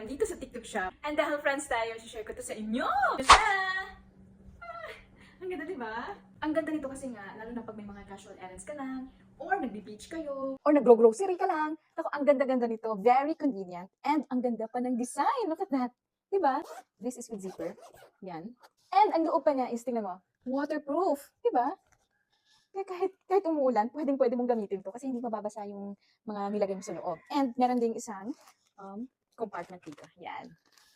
welcome dito sa TikTok Shop. And dahil friends tayo, share ko to sa inyo. Siya! Ah, ang ganda, di ba? Ang ganda nito kasi nga, lalo na pag may mga casual errands ka lang, or nagbe-beach kayo, or nagro-grocery ka lang. Ako, ang ganda-ganda nito. Very convenient. And ang ganda pa ng design. Look at that. Di ba? This is with zipper. Yan. And ang loob pa niya is, tingnan mo, waterproof. Di ba? Kaya kahit, kahit umuulan, pwedeng pwede mong gamitin to kasi hindi mababasa yung mga nilagay mo sa loob. And meron ding isang um, compartment dito. Yan.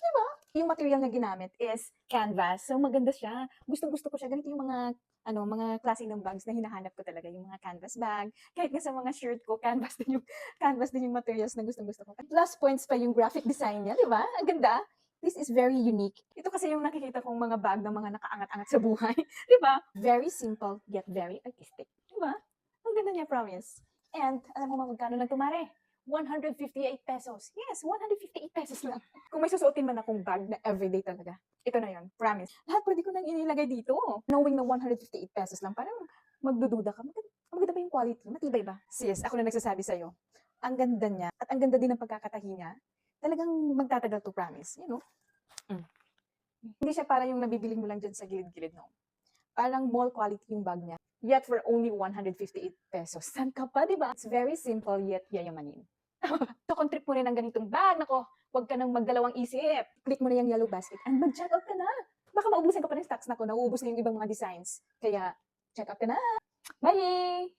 Diba? Yung material na ginamit is canvas. So maganda siya. Gustong gusto ko siya. Ganito yung mga ano, mga klase ng bags na hinahanap ko talaga. Yung mga canvas bag. Kahit nga sa mga shirt ko, canvas din yung, canvas din yung materials na gustong gusto ko. At plus points pa yung graphic design niya, di ba? Ang ganda. This is very unique. Ito kasi yung nakikita kong mga bag ng mga nakaangat-angat sa buhay. di ba? Very simple, yet very artistic. Di ba? Ang ganda niya, promise. And, alam mo magkano lang tumare? 158 pesos. Yes, 158 pesos lang. Kung may susuotin man akong bag na everyday talaga, ito na yon promise. Lahat pwede ko nang inilagay dito. Knowing na 158 pesos lang, parang magdududa ka. Maganda, maganda ba yung quality? Matibay ba? Sis, ako na nagsasabi sa'yo. Ang ganda niya, at ang ganda din ng pagkakatahi niya. Talagang magtatagal to promise. You know? Mm. Hindi siya para yung nabibiling mo lang dyan sa gilid-gilid, no? Parang mall quality yung bag niya. Yet for only 158 pesos. San ka pa, di ba? It's very simple yet yayamanin. so kung trip mo rin ang ganitong bag, nako, huwag ka nang magdalawang isip. Click mo na yung yellow basket and mag-check out ka na. Baka maubusan ka pa ng stocks nako, nauubos na yung ibang mga designs. Kaya, check out ka na. Bye!